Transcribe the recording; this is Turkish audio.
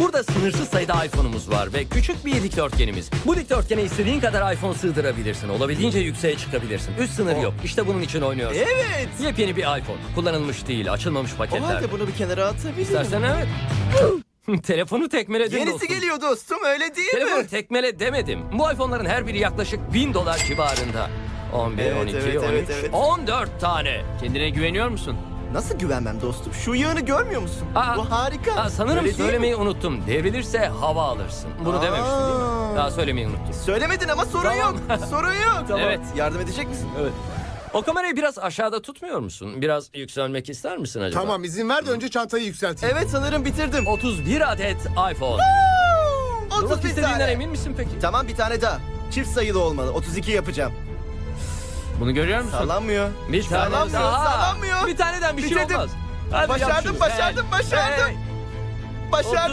Burada sınırsız sayıda iPhone'umuz var ve küçük bir dikdörtgenimiz. Bu dikdörtgene istediğin kadar iPhone sığdırabilirsin. Olabildiğince yükseğe çıkabilirsin. Üst sınır yok. İşte bunun için oynuyorsun. Evet. Yepyeni bir iPhone. Kullanılmış değil, açılmamış O paketler. halde bunu bir kenara atabilirim. İstersen evet. Telefonu tekmeledin Yenisi dostum. geliyor dostum öyle değil Telefonu mi? tekmele demedim. Bu iPhone'ların her biri yaklaşık 1000 dolar civarında. 11, Evet, 12, evet, 13, evet, evet. 14 tane. Kendine güveniyor musun? Nasıl güvenmem dostum? Şu yağını görmüyor musun? Aa, Bu harika. Aa, sanırım Öyle değil söylemeyi unuttum. Devrilirse hava alırsın. Bunu Aa. dememiştim değil mi? Daha söylemeyi unuttum. Söylemedin ama sorun Tamam. yok. sorun yok. Evet. Yardım edecek misin? Evet. O kamerayı biraz aşağıda tutmuyor musun? Biraz yükselmek ister misin acaba? Tamam izin ver de önce çantayı yükselteyim. Evet sanırım bitirdim. 31 adet iPhone. 30 Durmak bir istediğinden tane. emin misin peki? Tamam bir tane daha. Çift sayılı olmalı. 32 yapacağım. Bunu görüyor musun? Sallanmıyor. Bir tane Sallanmıyor, daha. Bir taneden bir şey Bitirdim. olmaz. Hadi yap Başardım, şunu. başardım, başardım. hey. Başardım.